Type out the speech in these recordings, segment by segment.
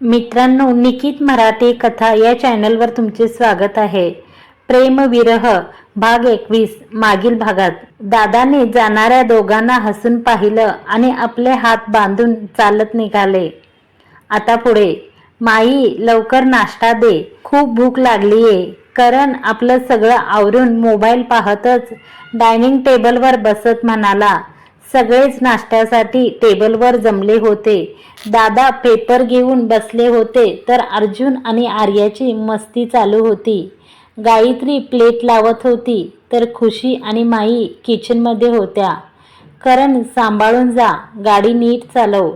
मित्रांनो निकित मराठी कथा या चॅनलवर तुमचे स्वागत आहे. प्रेम विरह भाग एकवीस मागील भागात. दादाने जाणाऱ्या दोघांना हसून पाहिलं आणि आपले हात बांधून चालत निघाले. आता पुढे. माई लवकर नाश्ता दे. खूप भूक लागलीये. करण आपलं सगळं आवरून मोबाईल पाहतच डायनिंग टेबलवर बसत म्हणाला सगळेच नाश्त्यासाठी टेबलवर जमले होते. दादा पेपर घेऊन बसले होते तर अर्जुन आणि आर्याची मस्ती चालू होती. गायत्री प्लेट लावत होती तर खुशी आणि माई किचनमध्ये होत्या. करण सांभाळून जा गाडी नीट चालव.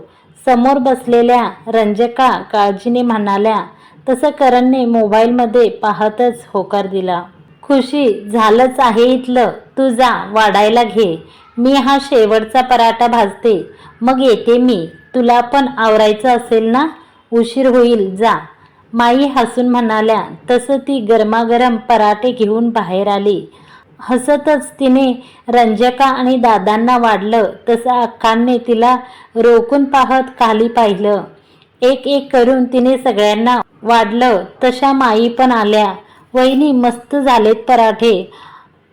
समोर बसलेल्या रंजका काळजीने म्हणाल्या तसं करणने मोबाईलमध्ये पाहतच होकार दिला. खुशी झालंच आहे इथलं तू जा वाढायला घे. मी हा शेवटचा पराठा भाजते. मग येते मी. तुला पण आवरायचं असेल ना? उशीर होईल. जा. माई हसून म्हणाल्या. तसं ती गरमागरम पराठे घेऊन बाहेर आली. हसतच तिने रंजका आणि दादांना वाढलं. तसं अक्कांनी तिला रोखून पाहत खाली पाहिलं. एक एक करून तिने सगळ्यांना वाढलं. तशा माई पण आल्या. वहिनी मस्त झालेत पराठे.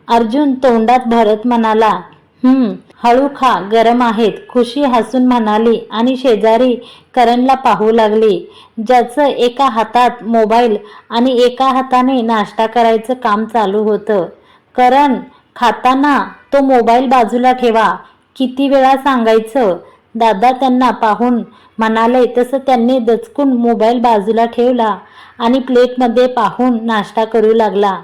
अर्जुन तोंडात भरत म्हणाला हम्म हळू खा गरम आहेत. खुशी हसून म्हणाली आणि शेजारी करणला पाहू लागली. ज्याचं एका हातात मोबाईल आणि एका हाताने नाश्ता करायचं काम चालू होतं. करण खाताना तो मोबाईल बाजूला ठेवा. किती वेळा सांगायचं? दादा त्यांना पाहून म्हणाले तसं त्यांनी दचकून मोबाईल बाजूला ठेवला आणि प्लेटमध्ये पाहून नाश्ता करू लागला.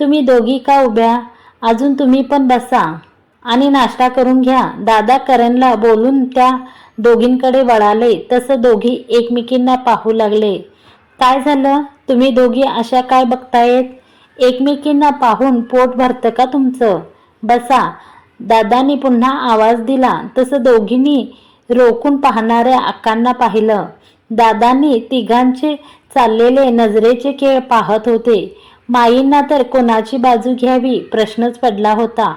तुम्ही दोघी का उभ्या? अजून तुम्ही पण बसा. आणि नाश्ता करून घ्या. दादा करणला बोलून त्या दोघींकडे वळाले. तसं दोघी एकमेकींना पाहू लागले. काय झालं? तुम्ही दोघी अशा काय बघतायत? एकमेकींना पाहून पोट भरतं का तुमचं? बसा. दादानी पुन्हा आवाज दिला. तसं दोघींनी रोखून पाहणाऱ्या अक्कांना पाहिलं. दादांनी तिघांचे चाललेले नजरेचे खेळ पाहत होते. माईंना तर कोणाची बाजू घ्यावी? प्रश्नच पडला होता.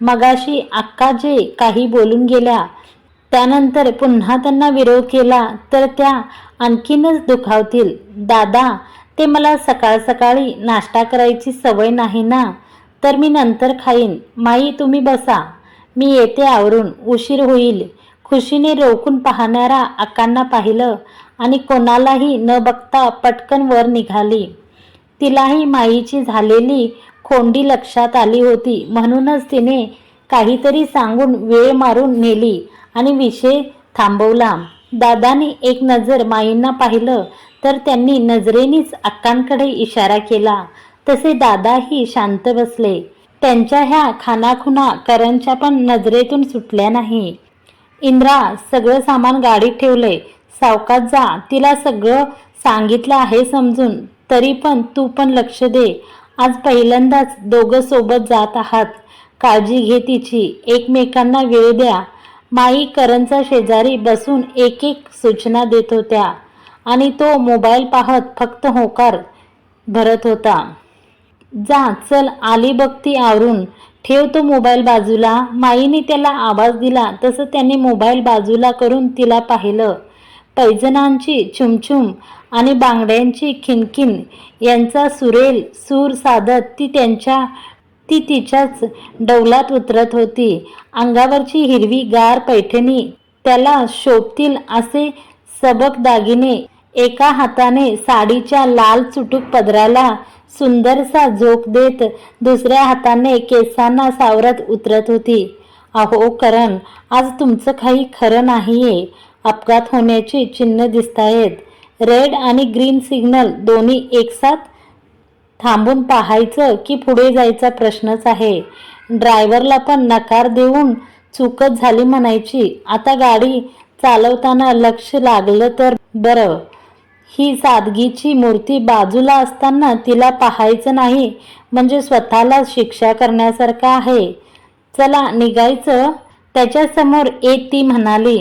मगाशी अक्का जे काही बोलून गेल्या त्यानंतर पुन्हा त्यांना विरोध केला तर त्या आणखीनच दुखावतील. दादा ते मला सकाळ सकाळी नाश्ता करायची सवय नाही ना तर मी नंतर खाईन. माई तुम्ही बसा. मी येते आवरून. उशीर होईल. खुशीने रोखून पाहणाऱ्या अक्कांना पाहिलं आणि कोणालाही न बघता पटकन वर निघाली. तिलाही माईची झालेली खोंडी लक्षात आली होती. म्हणूनच तिने काहीतरी सांगून वेळ मारून नेली आणि विषय थांबवला. दादानी एक नजर माईंना पाहिलं तर त्यांनी नजरेनीच अक्कांकडे इशारा केला. तसे दादाही शांत बसले. त्यांच्या ह्या खानाखुना करणच्या पण नजरेतून सुटल्या नाही. इंद्रा सगळं सामान गाडीत ठेवलंय. सावकात जा. तिला सगळं सांगितलं आहे समजून. तरी पण तू पण लक्ष दे. आज पहिल्यांदाच दोघं सोबत जात आहात. काळजी घे तिची. एकमेकांना वेळ द्या. माई करणचा शेजारी बसून एक एक सूचना देत होत्या. आणि तो मोबाईल पाहत फक्त होकार भरत होता. जा चल आली बघती आवरून. ठेव तो मोबाईल बाजूला. माईने त्याला आवाज दिला. तसं त्याने मोबाईल बाजूला करून तिला पाहिलं. पैजनांची चुमचुम आणि बांगड्यांची खिनखिन. यांचा सुरेल सूर साधत ती त्यांच्या ती तिच्याच डौलात उतरत होती. अंगावरची हिरवी गार पैठणी त्याला शोभतील असे सबक दागिने एका हाताने साडीच्या लाल चुटूक पदराला सुंदरसा झोक देत दुसऱ्या हाताने केसांना सावरत उतरत होती. अहो करण आज तुमचं काही खरं नाहीये. अपघात होण्याची चिन्ह दिसतायत रेड आणि ग्रीन सिग्नल दोन्ही एकसाथ थांबून पाहायचं की पुढे जायचा प्रश्नच आहे. ड्रायव्हरला पण नकार देऊन चूकच झाली म्हणायची. आता गाडी चालवताना लक्ष लागलं तर बरं. ही सादगीची मूर्ती बाजूला असताना तिला पाहायचं नाही म्हणजे स्वतःला शिक्षा करण्यासारखं आहे. चला निघायचं. त्याच्यासमोर एक ती म्हणाली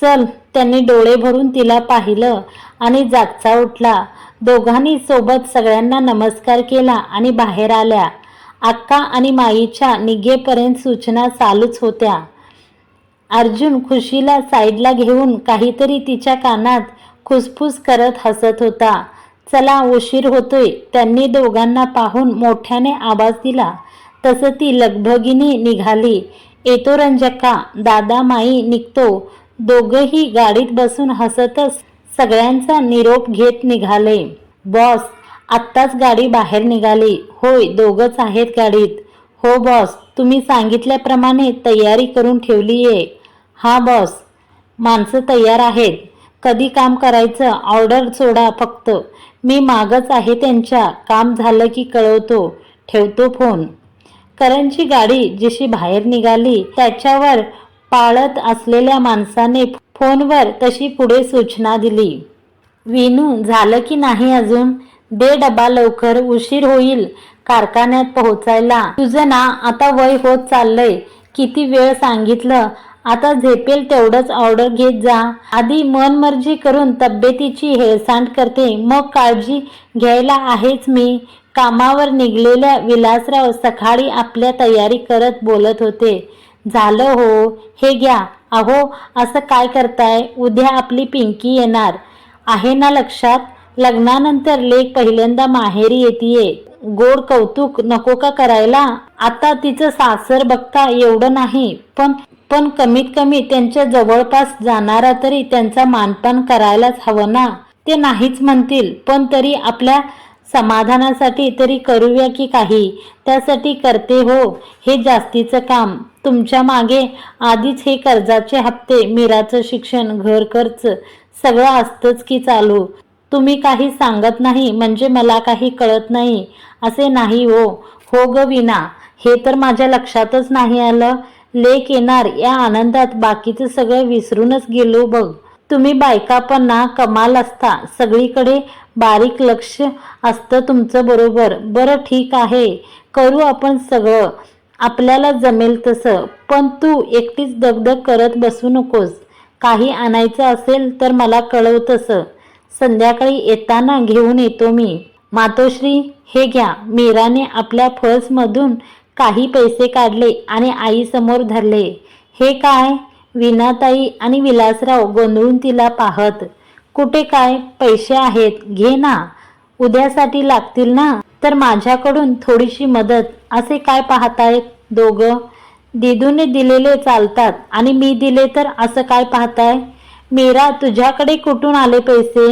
चल त्यांनी डोळे भरून तिला पाहिलं आणि जागचा उठला. दोघांनी सोबत सगळ्यांना नमस्कार केला आणि बाहेर आल्या. अक्का आणि माईच्या निघेपर्यंत सूचना चालूच होत्या. अर्जुन खुशीला साईडला घेऊन काहीतरी तिच्या कानात खुसफुस करत हसत होता. चला उशीर होतोय त्यांनी दोघांना पाहून मोठ्याने आवाज दिला. तसं ती लगभगिनी निघाली. येतो रंजक्का दादा माई निघतो. दोघंही गाडीत बसून हसतच सगळ्यांचा निरोप घेत निघाले. बॉस आत्ताच गाडी बाहेर निघाली. होय दोघंच आहेत गाडीत. हो बॉस तुम्ही सांगितल्याप्रमाणे तयारी करून ठेवली आहे हा बॉस माणसं तयार आहेत. कधी काम करायचं ऑर्डर सोडा फक्त. मी मागच आहे त्यांच्या. काम झालं की कळवतो. ठेवतो फोन. करणची गाडी जशी बाहेर निघाली त्याच्यावर पाळत असलेल्या माणसाने फोनवर तशी पुढे सूचना दिली. विनू झालं की नाही अजून? दे डबा लवकर उशीर होईल. कारखान्यात पोहोचायला. तुझं ना आता वय होत चाललंय. किती वेळ सांगितलं? आता झेपेल तेवढंच ऑर्डर घेत जा. आधी मनमर्जी करून तब्येतीची हेळसांड करते. मग काळजी घ्यायला आहेच मी. कामावर निघलेल्या विलासराव सकाळी आपल्या तयारी करत बोलत होते. झालं हो हे घ्या. अहो असं काय करताय? उद्या आपली पिंकी येणार. आहे ना लक्षात? लग्नानंतर लेख पहिल्यांदा माहेरी येतीये. गोड कौतुक नको का करायला? आता तिचं सासर बघता एवढं नाही पण पण कमीत कमी त्यांच्या जवळपास जाणारा तरी त्यांचा मानपान करायलाच हवं ना. ते नाहीच म्हणतील पण तरी आपल्या समाधानासाठी तरी करूया की काही? त्यासाठी करते हो. हे जास्तीचं काम. तुमच्या मागे आधीच हे कर्जाचे हप्ते मीराचं शिक्षण घर खर्च सगळं असतंच की चालू. तुम्ही काही सांगत नाही म्हणजे मला काही कळत नाही. असे नाही हो. हो ग विना हे तर माझ्या लक्षातच नाही आलं. लेक येणार या आनंदात बाकीचं सगळं विसरूनच गेलो बघ. तुम्ही बायका पण ना कमाल असता. सगळीकडे बारीक लक्ष असतं तुमचं बरोबर. बरं ठीक आहे. करू आपण सगळं. आपल्याला जमेल तसं. पण तू एकटीच दगदग करत बसू नकोस. काही आणायचं असेल तर मला कळव तसं. संध्याकाळी येताना घेऊन येतो मी. मातोश्री हे घ्या. मीराने आपल्या पर्समधून काही पैसे काढले आणि आईसमोर धरले. हे काय? विनाताई आणि विलासराव गोंधळून तिला पाहत कुठे काय? पैसे आहेत. घे ना. उद्यासाठी लागतील ना? तर माझ्याकडून थोडीशी मदत. असे काय पाहतायत दोघं? दिदूने दिलेले चालतात आणि मी दिले तर असं काय पाहताय? मीरा तुझ्याकडे कुठून आले पैसे?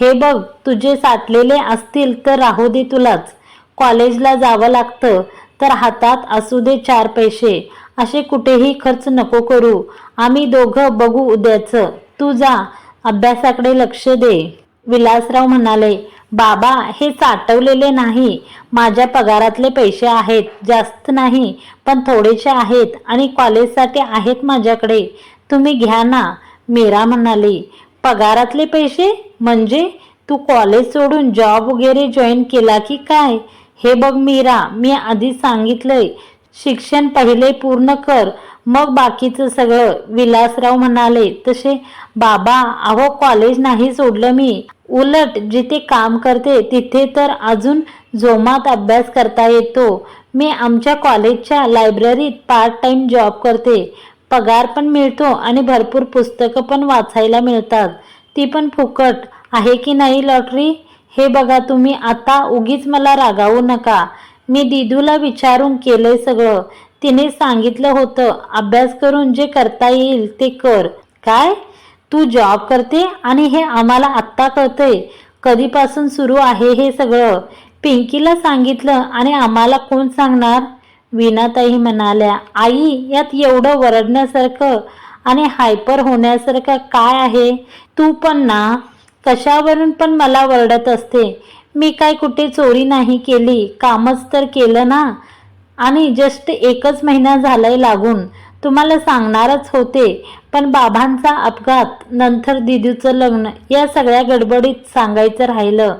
हे बघ तुझे साठलेले असतील तर राहू दे तुलाच. कॉलेजला जावं लागतं तर हातात असू दे चार पैसे. असे कुठेही खर्च नको करू. आम्ही दोघं बघू उद्याचं. तू जा अभ्यासाकडे लक्ष दे. विलासराव म्हणाले बाबा हे साठवलेले नाही. माझ्या पगारातले पैसे आहेत. जास्त नाही पण थोडेसे आहेत आणि कॉलेजसाठी आहेत माझ्याकडे. तुम्ही घ्या ना. मीरा म्हणाली पगारातले पैसे? म्हणजे? तू कॉलेज सोडून जॉब वगैरे जॉईन केला की काय? हे बघ मीरा मी आधी सांगितलंय. शिक्षण पहिले पूर्ण कर. मग बाकीचं सगळं. विलासराव म्हणाले तसे बाबा अहो कॉलेज नाही सोडलं मी. उलट जिथे काम करते तिथे तर अजून जोमात अभ्यास करता येतो. मी आमच्या कॉलेजच्या लायब्ररीत पार्ट टाइम जॉब करते. पगार पण मिळतो आणि भरपूर पुस्तकं पण वाचायला मिळतात. ती पण फुकट. आहे की नाही लॉटरी? हे बघा तुम्ही आता उगीच मला रागावू नका. मी दिदूला विचारून केलंय सगळं. तिने सांगितलं होतं अभ्यास करून जे करता येईल ते कर. काय? तू जॉब करते आणि हे आम्हाला आत्ता कळतंय. कधीपासून सुरू आहे हे सगळं? पिंकीला सांगितलं आणि आम्हाला कोण सांगणार? विनाताई म्हणाल्या आई यात एवढं वरडण्यासारखं आणि हायपर होण्यासारखं काय आहे? तू पण ना. कशावरून पण मला वरडत असते. मी काय कुठे चोरी नाही केली कामच तर केलं ना? आणि जस्ट एकच महिना झालाय लागून. तुम्हाला सांगणारच होते पण बाबांचा अपघात नंतर दिदूचं लग्न या सगळ्या गडबडीत सांगायचं राहिलं.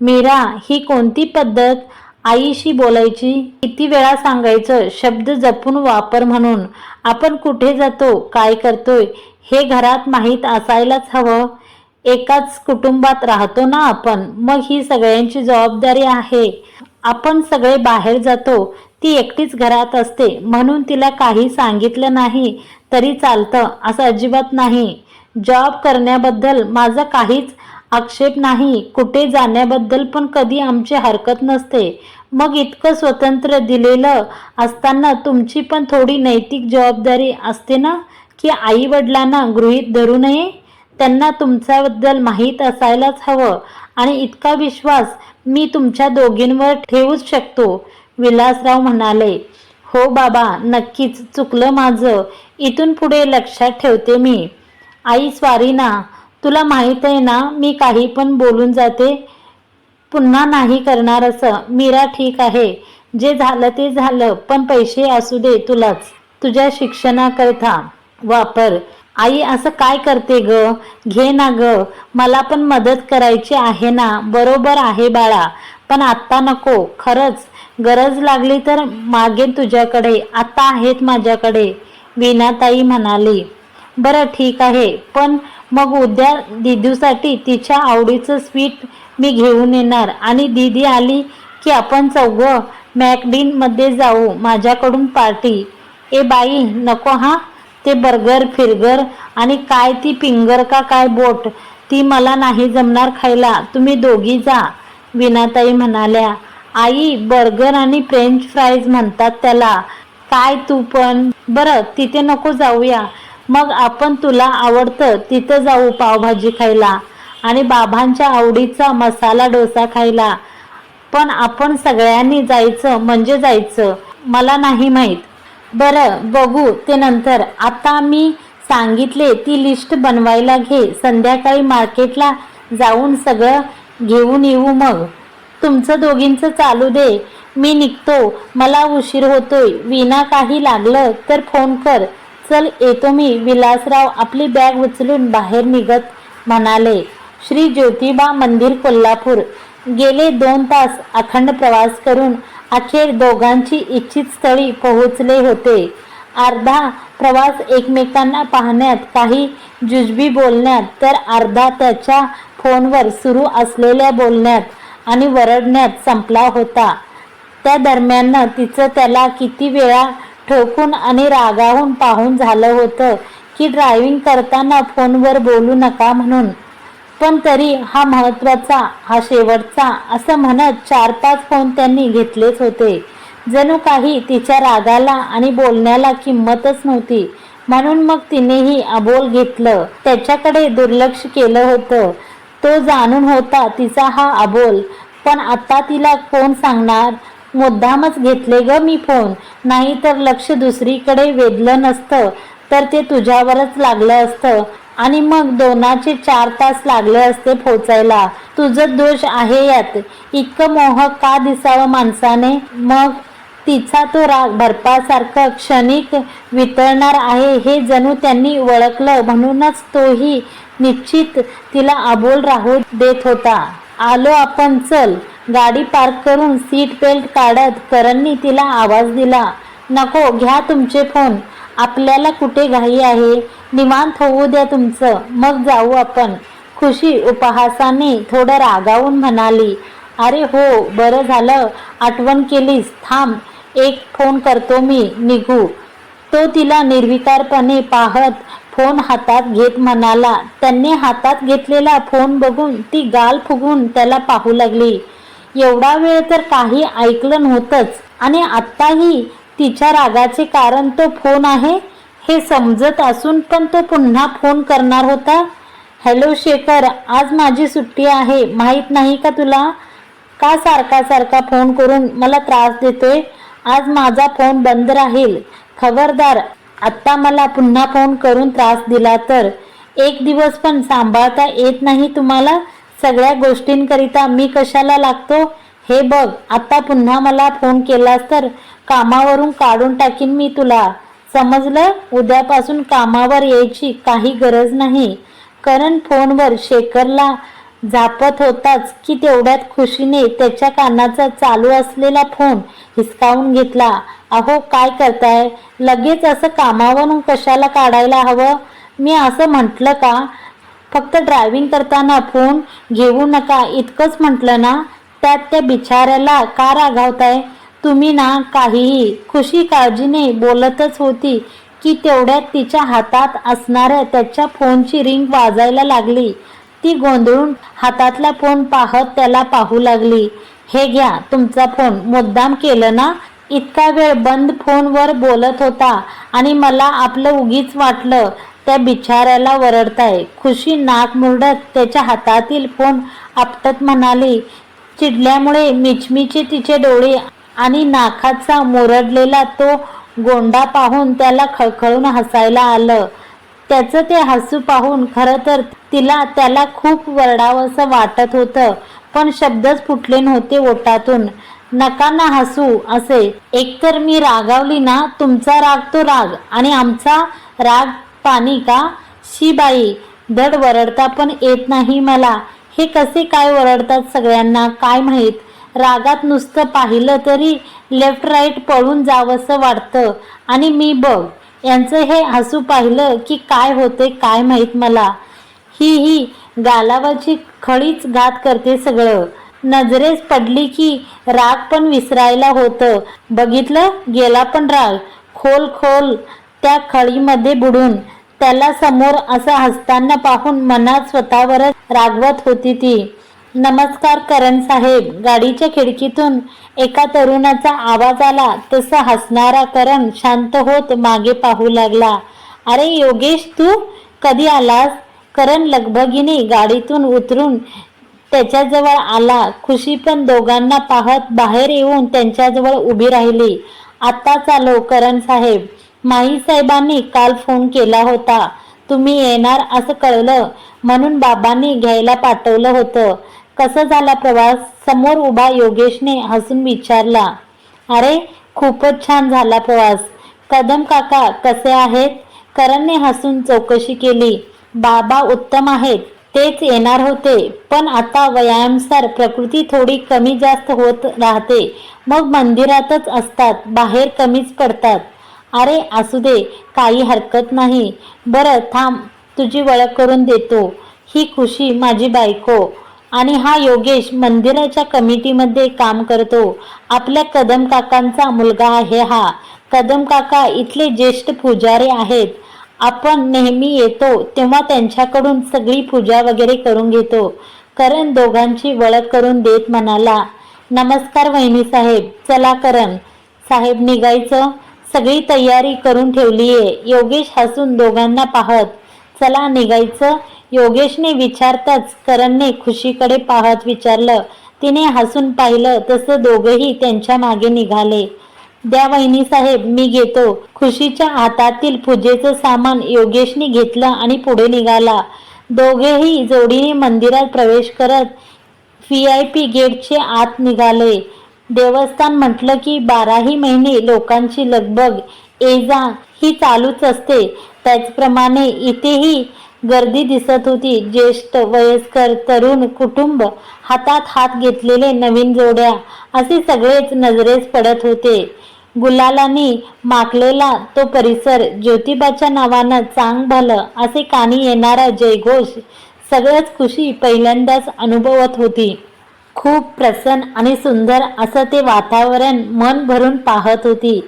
मीरा ही कोणती पद्धत? आईशी बोलायची? किती वेळा सांगायचं? शब्द जपून वापर म्हणून. आपण कुठे जातो? काय करतोय? हे घरात माहीत असायलाच हवं. एकाच कुटुंबात राहतो ना आपण मग ही सगळ्यांची जबाबदारी आहे. आपण सगळे बाहेर जातो ती एकटीच घरात असते म्हणून तिला काही सांगितलं नाही तरी चालतं असं अजिबात नाही. जॉब करण्याबद्दल माझं काहीच आक्षेप नाही कुठे जाण्याबद्दल पण कधी आमची हरकत नसते. मग इतकं स्वतंत्र दिलेलं असताना तुमची पण थोडी नैतिक जबाबदारी असते ना की आई वडिलांना गृहीत धरू नये? त्यांना तुमच्याबद्दल माहीत असायलाच हवं. आणि इतका विश्वास मी तुमच्या दोघींवर ठेवूच शकतो विलासराव म्हणाले. हो बाबा नक्कीच चुकलं माझं. इथून पुढे लक्षात ठेवते मी. आई स्वारी ना तुला माहीत आहे ना मी काही पण बोलून जाते. पुन्हा नाही करणार असं. मीरा ठीक आहे. जे झालं ते झालं पण पैसे असू दे तुलाच. तुझ्या शिक्षणाकरता वापर. आई असं काय करते ग? घे ना ग. मला पण मदत करायची आहे ना. बरोबर आहे बाळा. पण आत्ता नको. खरंच. गरज लागली तर मागेन तुझ्याकडे. आत्ता आहेत माझ्याकडे. विनाताई म्हणाली. बरं ठीक आहे. पण मग उद्या दिदूसाठी तिच्या आवडीचं स्वीट मी घेऊन येणार. आणि दीदी आली की आपण चौघं मॅकडीनमध्ये जाऊ. माझ्याकडून पार्टी. ए बाई नको हा? ते बर्गर फिरगर आणि काय ती पिंगर का काय बोट ती मला नाही जमणार खायला. तुम्ही दोघी जा विनाताई म्हणाल्या. आई बर्गर आणि फ्रेंच फ्राईज म्हणतात त्याला. काय तू पण? बरं तिथे नको जाऊया. मग आपण तुला आवडतं तिथं जाऊ पावभाजी खायला आणि बाबांच्या आवडीचा मसाला डोसा खायला. पण आपण सगळ्यांनी जायचं म्हणजे जायचं. मला नाही माहीत. बरं बघू ते नंतर. आता मी सांगितले ती लिस्ट बनवायला घे. संध्याकाळी मार्केटला जाऊन सगळं घेऊन येऊ मग. तुमचं दोघींचं चालू दे. मी निघतो. मला उशीर होतोय. विना काही लागलं तर फोन कर. चल येतो मी. विलासराव आपली बॅग उचलून बाहेर निघत म्हणाले. श्री ज्योतिबा मंदिर कोल्हापूर. गेले दोन तास अखंड प्रवास करून अखेर दोघांची इच्छित स्थळी पोहोचले होते. अर्धा प्रवास एकमेकांना पाहण्यात काही जुजबी बोलण्यात तर अर्धा त्याच्या फोनवर सुरू असलेल्या बोलण्यात आणि वरडण्यात संपला होता. त्या दरम्यान तिचं त्याला किती वेळा ठोकून आणि रागावून पाहून झालं होतं की ड्रायव्हिंग करताना फोनवर बोलू नका म्हणून. पण तरी हा महत्त्वाचा हा शेवटचा असं म्हणत चार पाच फोन त्यांनी घेतलेच होते. जणू काही तिच्या रागाला आणि बोलण्याला किंमतच नव्हती. म्हणून मग तिनेही अबोल घेतलं. त्याच्याकडे दुर्लक्ष केलं होतं. तो जाणून होता तिचा हा अबोल. पण आता तिला कोण सांगणार? मुद्दामच घेतले ग मी फोन नाही तर लक्ष दुसरीकडे वेधलं नसतं. तर ते तुझ्यावरच लागलं असतं. आणि मग दोनाचे चार तास लागले असते पोचायला. तुझं दोष आहे यात. इतकं मोहक का दिसावं माणसाने? मग तिचा तो राग बर्फासारखं क्षणिक वितळणार आहे हे जणू त्यांनी ओळखलं म्हणूनच तोही निश्चित तिला अबोल राहू देत होता. आलो आपण चल. गाडी पार्क करून सीट बेल्ट काढत करणनी तिला आवाज दिला. नको घ्या तुमचे फोन. आपल्याला कुठे घाई आहे? निवांत होऊ द्या तुमचं. मग जाऊ आपण. खुशी उपहासाने थोडं रागावून म्हणाली अरे हो बरं झालं. आठवण केलीस. थांब. एक फोन करतो मी. निघू. तो तिला निर्विकारपणे पाहत फोन हातात घेत म्हणाला त्यांनी हातात घेतलेला फोन बघून ती गाल फुगून त्याला पाहू लागली. एवढा वेळ तर काही ऐकलं नव्हतंच आणि आत्ताही तिच्या रागाचे कारण तो फोन आहे हे समजत असून पण तो पुन्हा फोन करणार होता. हॅलो शेखर आज माझी सुट्टी आहे माहीत नाही का तुला? का सारखा सारखा फोन करून मला त्रास देतोय? आज माझा फोन बंद राहील. खबरदार आत्ता मला पुन्हा फोन करून त्रास दिला तर. एक दिवस पण सांभाळता येत नाही तुम्हाला? सगळ्या गोष्टींकरिता मी कशाला लागतो? हे बघ आता पुन्हा मला फोन केलास तर कामावरून काढून टाकीन मी तुला. समजलं? उद्यापासून कामावर यायची काही गरज नाही. कारण फोनवर शेखरला झापत होताच की तेवढ्यात खुशीने त्याच्या कानाचा चालू असलेला फोन हिसकावून घेतला. अहो काय करताय? लगेच असं कामावरून कशाला काढायला हवं? मी असं म्हटलं का? फक्त ड्रायव्हिंग करताना फोन घेऊ नका इतकंच म्हटलं ना? त्यात त्या बिचाऱ्याला का रागावताय तुम्ही ना काहीही खुशी काळजीने बोलतच होती की तेवढ्यात तिच्या हातात असणाऱ्या त्याच्या फोनची रिंग वाजायला लागली. ती गोंधळून हातातला फोन पाहत त्याला पाहू लागली. हे घ्या तुमचा फोन. मुद्दाम केलं ना? इतका वेळ बंद फोनवर बोलत होता आणि मला आपलं उगीच वाटलं त्या बिचाऱ्याला वरडताय. खुशी नाक मुरडत त्याच्या हातातील फोन आपटत म्हणाली. चिडल्यामुळे मिचमिचे तिचे डोळे आणि नाकाचा मोरडलेला तो गोंडा पाहून त्याला खळखळून हसायला आलं. त्याचं ते हसू पाहून खरं तर तिला त्याला खूप वरडावंसं वाटत होतं पण शब्दच फुटले नव्हते ओटातून नका ना हसू असे. एकतर मी रागावली ना तुमचा राग तो राग आणि आमचा राग पाणी का? शिबाई धड वरडता पण येत नाही मला. हे कसे काय वरडतात सगळ्यांना काय माहीत? रागात नुसतं पाहिलं तरी लेफ्ट राईट पळून जावंसं वाटतं. आणि मी बघ यांचं हे हसू पाहिलं की काय होते काय माहीत मला. ही ही गालावाची खळीच घात करते सगळं. नजरेस पडली की राग पण विसरायला होतं. बघितलं? गेला पण राग. खोल खोल त्या खळीमध्ये बुडून. त्याला समोर असं हसताना पाहून मनात स्वतःवरच रागवत होती ती. नमस्कार करण साहेब गाडीच्या खिडकीतून एका तरुणाचा आवाज आला. तसा हसणारा करण शांत होत मागे पाहू लागला. अरे योगेश तू कधी आलास? करण लगबगीने गाडीतून उतरून त्याच्याजवळ आला. खुशी पण दोघांना पाहत बाहेर येऊन त्यांच्याजवळ उभी राहिली. आत्ताच आलो करण साहेब. माई साहेबांनी काल फोन केला होता. तुम्ही येणार असं कळलं. म्हणून बाबांनी घ्यायला पाठवलं होतं. कसं झाला प्रवास? समोर उभा योगेशने हसून विचारला. अरे खूपच छान झाला प्रवास. कदम काका कसे आहेत? करणने हसून चौकशी केली. बाबा उत्तम आहेत. तेच येणार होते. पण आता वयानुसार प्रकृती थोडी कमी जास्त होत राहते. मग मंदिरातच असतात. बाहेर कमीच पडतात. अरे असू दे काही हरकत नाही. बरं थांब तुझी ओळख करून देतो. ही खुशी माझी बायको. आणि हा योगेश मंदिराच्या कमिटीमध्ये काम करतो. आपल्या कदम काकांचा मुलगा आहे हा. कदम काका इथले ज्येष्ठ पुजारी आहेत. आपण नेहमी येतो तेव्हा त्यांच्याकडून सगळी पूजा वगैरे करून घेतो. करण दोघांची ओळख करून देत म्हणाला नमस्कार वहिनी साहेब चला करण. साहेब निघायचं? सगळी तयारी करून ठेवलीये. योगेश हसून दोघांना पाहत चला निघायचं. योगेशने विचारताच करणने खुशीकडे पाहत विचारलं. तिने हसून पाहिलं तसं दोघंही त्यांच्या मागे निघाले. द्या वहिनी साहेब मी घेतो. खुशीच्या हातातील पूजेचं सामान योगेशने घेतलं आणि पुढे निघाला. दोघेही जोडीने मंदिरात प्रवेश करत व्ही आय पी गेटचे आत निघाले. देवस्थान म्हटलं की बाराही महिने लोकांची लगबग ये जा ही चालूच असते. त्याचप्रमाणे इथेही गर्दी दिसत होती. ज्येष्ठ वयस्कर तरुण कुटुंब हातात हात घेतलेले नवीन जोड्या असे सगळेच नजरेस पडत होते. गुलालांनी माखलेला तो परिसर ज्योतिबाच्या नावानं चांग भलं असे कानी येणारा जयघोष सगळंच खुशी पहिल्यांदाच अनुभवत होती. खूप प्रसन्न आणि सुंदर असं ते वातावरण मन भरून पाहत होती.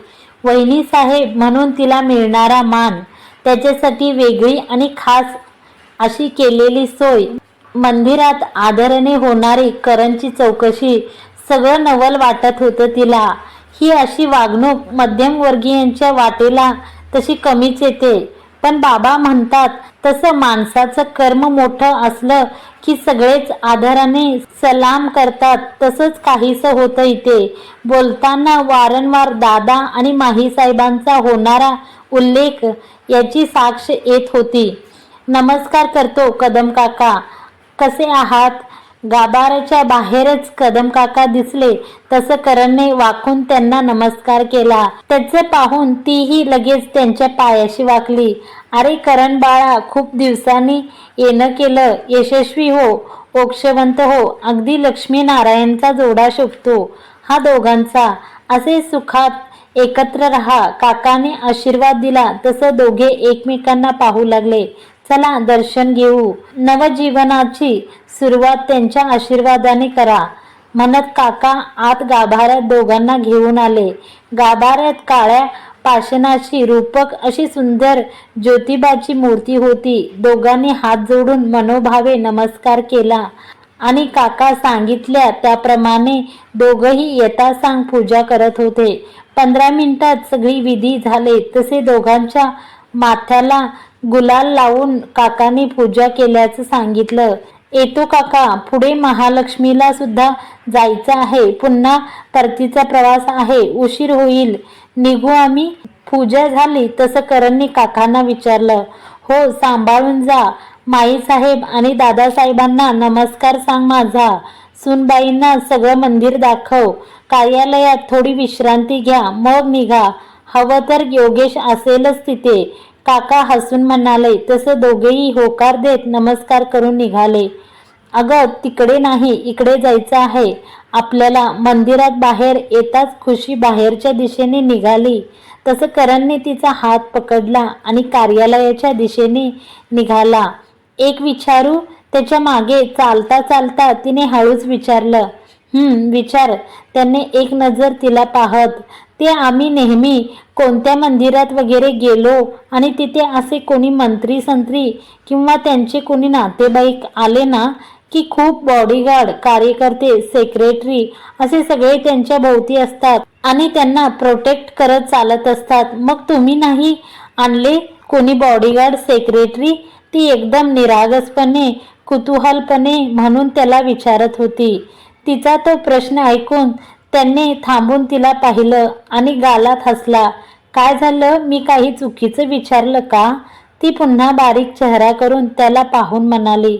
वहिनी साहेब म्हणून तिला मिळणारा मान त्याच्यासाठी वेगळी आणि खास अशी केलेली सोय मंदिरात आदराने होणारी करणची चौकशी सगळं नवल वाटत होतं तिला. ही अशी वागणूक मध्यमवर्गीयांच्या वाटेला तशी कमीच येते. पण बाबा म्हणतात तसं माणसाचं कर्म मोठं असलं की सगळेच आदराने सलाम करतात तसंच काहीसं होतं इथे. बोलताना वारंवार दादा आणि माही साहेबांचा होणारा उल्लेख याची साक्ष येत होती. नमस्कार करतो कदम काका. कसे आहात? गाभाऱ्याच्या बाहेरच कदम काका दिसले. तसं करणने वाकून त्यांना नमस्कार केला. त्याचे पाहून तीही लगेच त्यांच्या पायाशी वाकली. अरे करण बाळा खूप दिवसांनी येणं केलं. यशस्वी हो मोक्षवंत हो. अगदी लक्ष्मी नारायणचा जोडा शोभतो हा दोघांचा. असे सुखात एकत्र रहा. काकाने आशीर्वाद दिला. तसं दोघे एकमेकांना पाहू लागले. चला दर्शन घेऊ. नवजीवनाची सुरुवात त्यांच्या आशीर्वादाने करा. म्हणत काका आत गाभाऱ्यात दोघांना घेऊन आले. गाभाऱ्यात काळ्या पाषाणाची रूपक अशी सुंदर ज्योतिबाची मूर्ती होती. दोघांनी हात जोडून मनोभावे नमस्कार केला. आणि काका सांगितल्या त्याप्रमाणे दोघंही यथासांग पूजा करत होते. पंधरा मिनिटात सगळी विधी झाले. तसे दोघांच्या माथ्याला गुलाल लावून काकाने पूजा केल्याचं सांगितलं. येतो काका. पुढे महालक्ष्मीला सुद्धा जायचं आहे. पुन्हा परतीचा प्रवास आहे. उशीर होईल. निघू आम्ही. पूजा झाली तसं करणनी काकांना विचारलं. हो सांभाळून जा. माईसाहेब आणि दादासाहेबांना नमस्कार सांग माझा. सुनबाईंना सगळं मंदिर दाखव. कार्यालयात थोडी विश्रांती घ्या. मग निघा. हवं तर योगेश असेलच तिथे. काका हसून म्हणाले तसं दोघेही होकार देत नमस्कार करून निघाले. अगं तिकडे नाही. इकडे जायचं आहे. आपल्याला मंदिरात बाहेर येताच खुशी बाहेरच्या दिशेने निघाली. तसं करणने तिचा हात पकडला आणि कार्यालयाच्या दिशेने निघाला. एक विचारू त्याच्यामागे चालता चालता तिने हळूच विचारलं हम्म विचार. त्याने एक नजर तिला पाहत ते आम्ही नेहमी कोणत्या मंदिरात वगैरे गेलो आणि तिथे असे कोणी मंत्री संत्री किंवा त्यांचे कोणी नातेवाईक आले ना की खूप बॉडीगार्ड कार्यकर्ते सेक्रेटरी असे सगळे त्यांच्या भोवती असतात आणि त्यांना प्रोटेक्ट करत चालत असतात. मग तुम्ही नाही आणले कोणी बॉडीगार्ड सेक्रेटरी ती एकदम निरागसपणे कुतूहलपणे म्हणून त्याला विचारत होती. तिचा तो प्रश्न ऐकून त्यांनी थांबून तिला पाहिलं आणि गालात हसला. काय झालं? मी काही चुकीचं विचारलं का? ती पुन्हा बारीक चेहरा करून त्याला पाहून म्हणाली.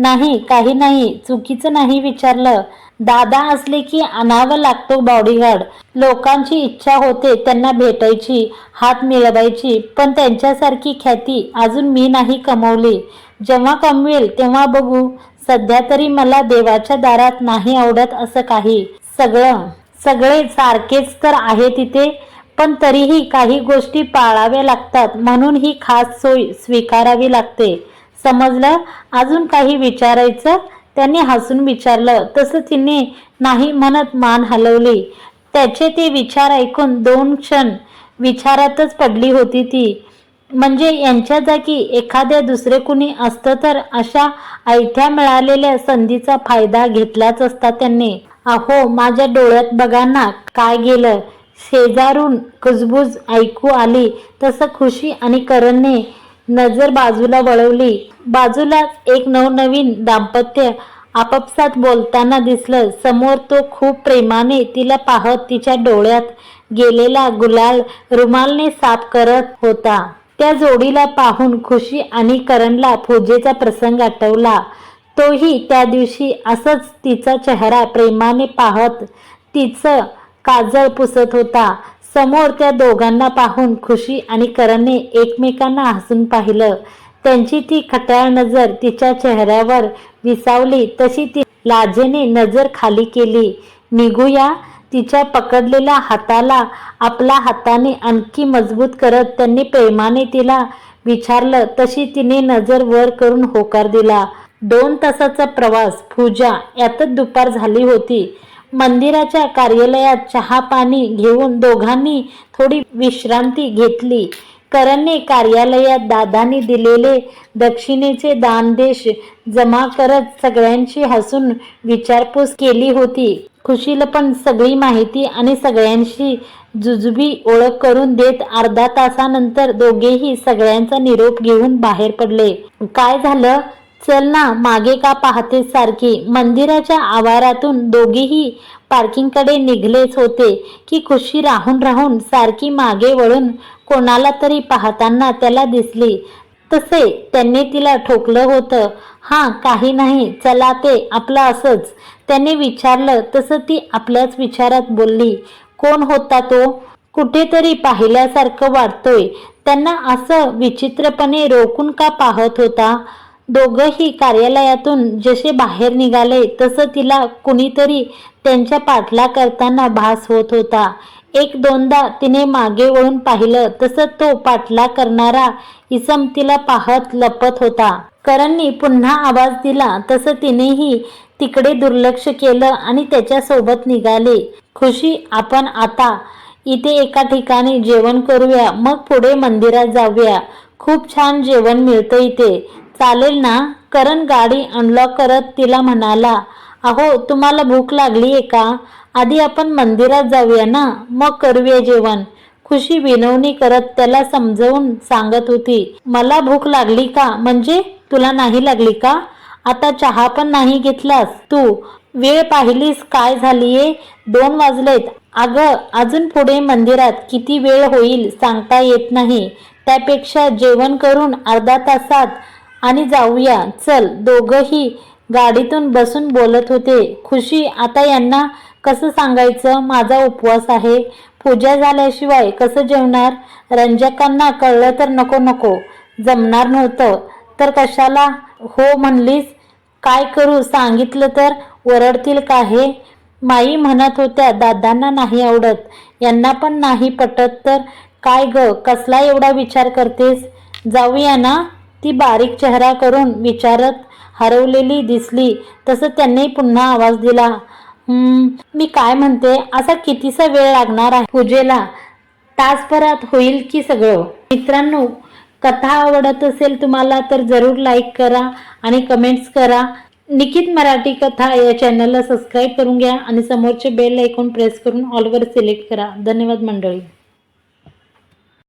नाही काही नाही. चुकीचं नाही विचारलं. दादा असले की आणावं लागतो बॉडीगार्ड लोकांची इच्छा होते त्यांना भेटायची हात मिळवायची पण त्यांच्यासारखी ख्याती अजून मी नाही कमवली. जेव्हा कमवेल तेव्हा बघू. सध्या तरी मला देवाच्या दारात नाही आवडत असं काही. सगळं सगळे सारखेच तर आहे तिथे पण तरीही काही गोष्टी पाळाव्या लागतात. म्हणून ही खास सोय स्वीकारावी लागते. समजलं? अजून काही विचारायचं? त्यांनी हसून विचारलं. तसं तिने नाही म्हणत मान हलवली. त्याचे ते विचार ऐकून दोन क्षण विचारातच पडली होती ती. म्हणजे यांच्या जागी एखाद्या दुसरे कुणी असतं तर अशा ऐथ्या मिळालेल्या संधीचा फायदा घेतलाच असता त्यांनी. अहो माझ्या डोळ्यात बघा ना काय गेलं? शेजारून कुजबुज ऐकू आली. तसं खुशी आणि करणने नजर बाजूला वळवली. बाजूलाच एक नवनवीन दाम्पत्य आपापसात बोलताना दिसलं. समोर तो खूप प्रेमाने तिला पाहत तिच्या डोळ्यात गेलेला गुलाल रुमालने साफ करत होता. त्या जोडीला पाहून खुशी आणि करणला पूजेचा प्रसंग आठवला. तोही त्या दिवशी असंच तिचा चेहरा प्रेमाने पाहत तिचं काजळ पुसत होता. समोर त्या दोघांना पाहून खुशी आणि करणने एकमेकांना हसून पाहिलं. त्यांची ती खटाळ नजर तिच्या चेहऱ्यावर विसावली तशी ती लाजेने नजर खाली केली. निघूया तिच्या पकडलेल्या हाताला आपल्या हाताने आणखी मजबूत करत त्यांनी प्रेमाने तिला विचारलं तशी तिने नजर वर करून होकार दिला. दोन तासाचा प्रवास पूजा यातच दुपार झाली होती. मंदिराच्या कार्यालयात चहा पाणी घेऊन दोघांनी थोडी विश्रांती घेतली. करणने कार्यालयात दादानी दिलेले दक्षिणेचे दानदेश जमा करत सगळ्यांशी हसून विचारपूस केली होती. खुशीला पण सगळी माहिती आणि सगळ्यांशी जुजबी ओळख करून देत अर्धा तासानंतर दोघेही सगळ्यांचा निरोप घेऊन बाहेर पडले. काय झालं? चल ना मागे का पाहते सारखी? मंदिराच्या आवारातून दोघेही पार्किंगकडे निघलेच होते की खुशी राहून राहून सारखी मागे वळून कोणाला तरी पाहताना त्याला दिसली. तसे त्यांनी तिला ठोकलं होतं. हां काही नाही चला ते आपलं असंच. त्याने विचारलं तसं ती आपल्याच विचारात बोलली. कोण होता तो? कुठेतरी पाहिल्यासारखं वाटतोय. त्यांना असं विचित्रपणे रोखून का पाहत होता? दोघंही कार्यालयातून जसे बाहेर निघाले तसं तिला कुणीतरी त्यांच्या पाठला करताना भास होत होता. एक दोनदा तिने मागे वळून पाहिलं तसं तो पाठला करणारा इसम तिला पाहत लपत होता. करणनी पुन्हा आवाज दिला तसं तिनेही तिकडे दुर्लक्ष केलं आणि त्याच्यासोबत निघाले. खुशी आपण आता इथे एका ठिकाणी जेवण करूया मग पुढे मंदिरात जाऊया. खूप छान जेवण मिळतं इथे. चालेल ना? करण गाडी अनलॉक करत तिला म्हणाला अहो तुम्हाला भूक लागली आहे का? आधी आपण मंदिरात जाऊया ना? मग करूया जेवण. खुशी विनवणी करत त्याला समजवून सांगत होती मला भूक लागली का? म्हणजे? तुला नाही लागली का? आता चहा पण नाही घेतलास. तू वेळ पाहिलीस काय झालीये? दोन वाजलेत. अगं अजून पुढे मंदिरात किती वेळ होईल सांगता येत नाही. त्यापेक्षा जेवण करून अर्धा तासात आणि जाऊया. चल. दोघंही गाडीतून बसून बोलत होते. खुशी आता यांना कसं सांगायचं? माझा उपवास आहे. पूजा झाल्याशिवाय कसं जेवणार? रंजकांना कळलं तर नको नको. जमणार नव्हतं. तर कशाला? हो म्हणलीस. काय करू? सांगितलं तर ओरडतील का हे? माई म्हणत होत्या दादांना नाही आवडत. यांना पण नाही पटत. तर काय ग? कसला एवढा विचार करतेस? जाऊया ना. ती बारीक चेहरा करून विचारत हरवलेली दिसली तसं त्यांनी पुन्हा आवाज दिला मी काय म्हणते असा कितीसा वेळ लागणार आहे पूजेला? तासभरात होईल की सगळं? मित्रांनो कथा आवडत असेल तुम्हाला तर जरूर लाईक करा आणि कमेंट्स करा. निकित मराठी कथा या चॅनलला सबस्क्राईब करून घ्या आणि समोरचे बेल ऐकून प्रेस करून ऑलवर सिलेक्ट करा. धन्यवाद मंडळी.